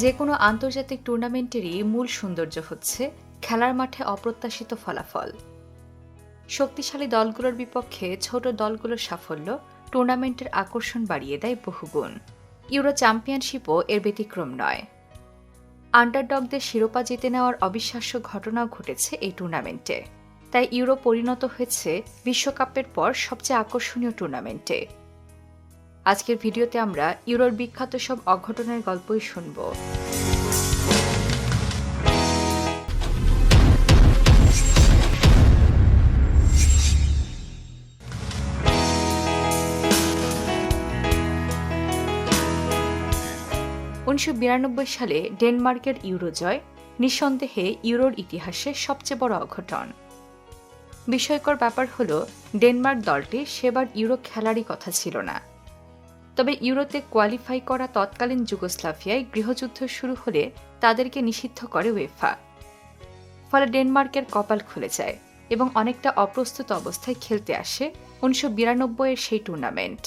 যে কোনো আন্তর্জাতিক টুর্নামেন্টেরই মূল সৌন্দর্য হচ্ছে খেলার মাঠে অপ্রত্যাশিত ফলাফল। শক্তিশালী দলগুলোর বিপক্ষে ছোট দলগুলোর সাফল্য টুর্নামেন্টের আকর্ষণ বাড়িয়ে দেয় বহুগুণ। ইউরো চ্যাম্পিয়নশিপও এর ব্যতিক্রম নয়। আন্ডারডগদের শিরোপা জিতে নেওয়ার অবিশ্বাস্য ঘটনাও ঘটেছে এই টুর্নামেন্টে। তাই ইউরো পরিণত হয়েছে বিশ্বকাপের পর সবচেয়ে আকর্ষণীয় টুর্নামেন্টে। আজকের ভিডিওতে আমরা ইউরোর বিখ্যাত সব অঘটনের গল্পই শুনব। উনিশশো বিরানব্বই সালে ডেনমার্কের ইউরো জয়, নিঃসন্দেহে ইউরোর ইতিহাসে সবচেয়ে বড় অঘটন। বিস্ময়কর ব্যাপার হল, ডেনমার্ক দলটি সেবার ইউরো খেলারই কথা ছিল না। তবে ইউরোতে কোয়ালিফাই করা তৎকালীন যুগোস্লাভিয়ায় গৃহযুদ্ধ শুরু হলে তাদেরকে নিষিদ্ধ করে ওয়েফা ফলে ডেনমার্কের কপাল খুলে যায় এবং অনেকটা অপ্রস্তুত অবস্থায় খেলতে আসে উনিশশো এর সেই টুর্নামেন্ট।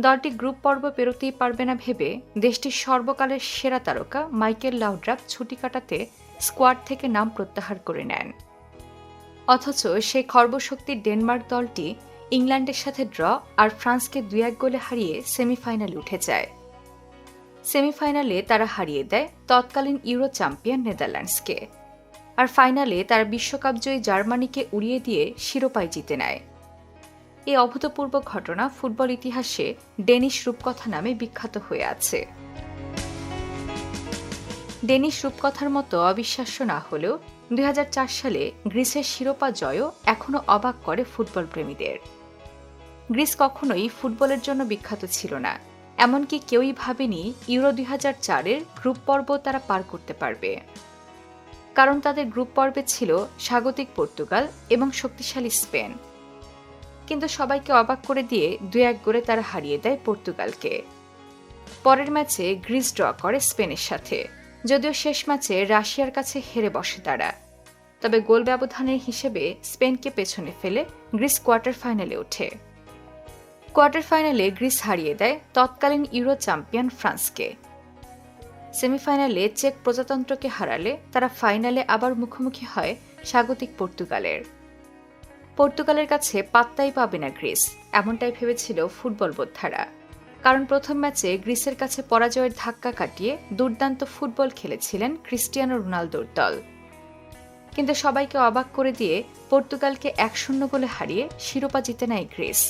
দলটি গ্রুপ পর্ব পেরোতেই পারবে না ভেবে দেশটির সর্বকালের সেরা তারকা মাইকেল লাউড্রাপ ছুটি কাটাতে স্কোয়াড থেকে নাম প্রত্যাহার করে নেন। অথচ সেই খর্বশক্তির ডেনমার্ক দলটি ইংল্যান্ডের সাথে ড্র আর ফ্রান্সকে দুই এক গোলে হারিয়ে সেমিফাইনালে উঠে যায়। সেমিফাইনালে তারা হারিয়ে দেয় তৎকালীন ইউরো চ্যাম্পিয়ন নেদারল্যান্ডসকে। আর ফাইনালে তারা বিশ্বকাপ জয়ী জার্মানিকে উড়িয়ে দিয়ে শিরোপায় জিতে নেয়। এই অভূতপূর্ব ঘটনা ফুটবল ইতিহাসে ডেনিশ রূপকথা নামে বিখ্যাত হয়ে আছে। ডেনিশ রূপকথার মতো অবিশ্বাস্য না হলেও দুই হাজার চার সালে গ্রিসের শিরোপা জয়ও এখনও অবাক করে ফুটবল প্রেমীদের গ্রিস কখনোই ফুটবলের জন্য বিখ্যাত ছিল না। এমনকি কেউই ভাবেনি ইউরো দুই হাজার চারের গ্রুপ পর্ব তারা পার করতে পারবে। কারণ তাদের গ্রুপ পর্বে ছিল স্বাগতিক পর্তুগাল এবং শক্তিশালী স্পেন। কিন্তু সবাইকে অবাক করে দিয়ে দু এক গোলে তারা হারিয়ে দেয় পর্তুগালকে। পরের ম্যাচে গ্রিস ড্র করে স্পেনের সাথে। যদিও শেষ ম্যাচে রাশিয়ার কাছে হেরে বসে তারা। তবে গোল ব্যবধানের হিসেবে স্পেনকে পেছনে ফেলে গ্রিস কোয়ার্টার ফাইনালে ওঠে। কোয়ার্টার ফাইনালে গ্রিস হারিয়ে দেয় তৎকালীন ইউরো চ্যাম্পিয়ন ফ্রান্সকে। সেমিফাইনালে চেক প্রজাতন্ত্রকে হারালে তারা ফাইনালে আবার মুখোমুখি হয় স্বাগতিক পর্তুগালের। পর্তুগালের কাছে পাত্তাই পাবে না গ্রিস, এমনটাই ভেবেছিল ফুটবল বোদ্ধারা। কারণ প্রথম ম্যাচে গ্রিসের কাছে পরাজয়ের ধাক্কা কাটিয়ে দুর্দান্ত ফুটবল খেলেছিলেন ক্রিস্টিয়ানো রোনালদোর দল। কিন্তু সবাইকে অবাক করে দিয়ে পর্তুগালকে এক শূন্য গোলে হারিয়ে শিরোপা জিতে নেয় গ্রিস।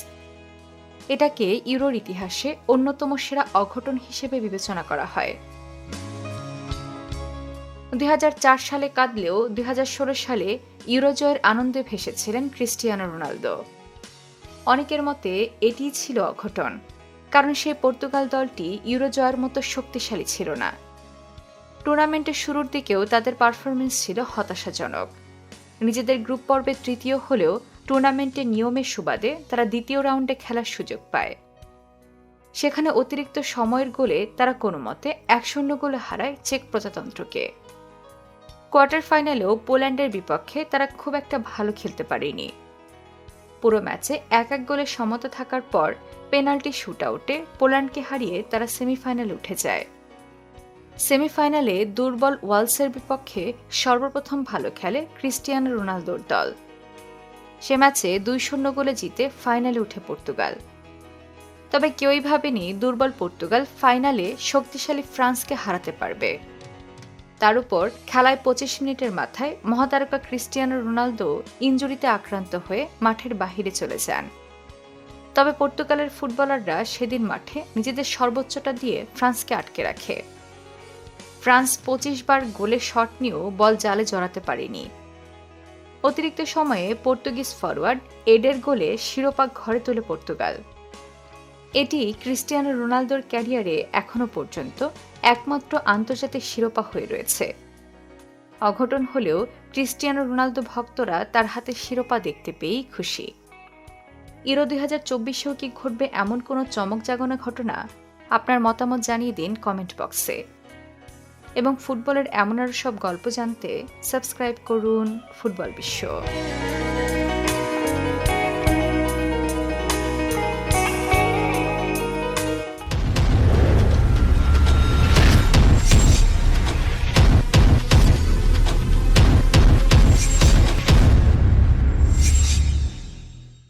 এটাকে ইউরোর ইতিহাসে অন্যতম সেরা অঘটন হিসেবে বিবেচনা করা হয়। দুই হাজার চার সালে কাঁদলেও দুই হাজার ষোলো সালে ইউরোজয়ের আনন্দে ভেসেছিলেন ক্রিস্টিয়ানো রোনালদো। অনেকের মতে এটিই ছিল অঘটন, কারণ সেই পর্তুগাল দলটি ইউরোজয়ের মতো শক্তিশালী ছিল না। টুর্নামেন্টের শুরুর দিকেও তাদের পারফরমেন্স ছিল হতাশাজনক। নিজেদের গ্রুপ পর্বে তৃতীয় হলেও টুর্নামেন্টের নিয়মের সুবাদে তারা দ্বিতীয় রাউন্ডে খেলার সুযোগ পায়। সেখানে অতিরিক্ত সময়ের গোলে তারা কোনো মতে এক শূন্য গোলে হারায় চেক প্রজাতন্ত্রকে। কোয়ার্টার ফাইনালেও পোল্যান্ডের বিপক্ষে তারা খুব একটা ভালো খেলতে পারেনি। পুরো ম্যাচে এক এক গোলে সমতা থাকার পর পেনাল্টি শুট আউটে পোল্যান্ডকে হারিয়ে তারা সেমিফাইনালে উঠে যায়। সেমিফাইনালে দুর্বল ওয়ালসের বিপক্ষে সর্বপ্রথম ভালো খেলে ক্রিস্টিয়ানো রোনালদোর দল। সে ম্যাচে দুই শূন্য গোলে জিতে ফাইনালে উঠে পর্তুগাল। তবে কেউই ভাবেনি দুর্বল পর্তুগাল ফাইনালে শক্তিশালী ফ্রান্সকে হারাতে পারবে। তার উপর খেলায় পঁচিশ মিনিটের মাথায় মহাতারকা ক্রিস্টিয়ানো রোনালদো ইঞ্জুরিতে আক্রান্ত হয়ে মাঠের বাহিরে চলে যান। তবে পর্তুগালের ফুটবলাররা সেদিন মাঠে নিজেদের সর্বোচ্চটা দিয়ে ফ্রান্সকে আটকে রাখে। ফ্রান্স পঁচিশ বার গোলে শট নিয়েও বল জালে জড়াতে পারেনি। অতিরিক্ত সময়ে পর্তুগিজ ফরওয়ার্ড এডের গোলে শিরোপা ঘরে তোলে পর্তুগাল। এটি ক্রিস্টিয়ানো রোনালদোর ক্যারিয়ারে এখনও পর্যন্ত একমাত্র আন্তর্জাতিক শিরোপা হয়ে রয়েছে। অঘটন হলেও ক্রিস্টিয়ানো রোনালদো ভক্তরা তার হাতে শিরোপা দেখতে পেয়েই খুশি। ইরো দুই হাজার চব্বিশেও কি ঘটবে এমন কোনো চমক জাগনা ঘটনা? আপনার মতামত জানিয়ে দিন কমেন্ট বক্সে। এবং ফুটবলের এমন আরও সব গল্প জানতে সাবস্ক্রাইব করুন ফুটবল বিশ্ব।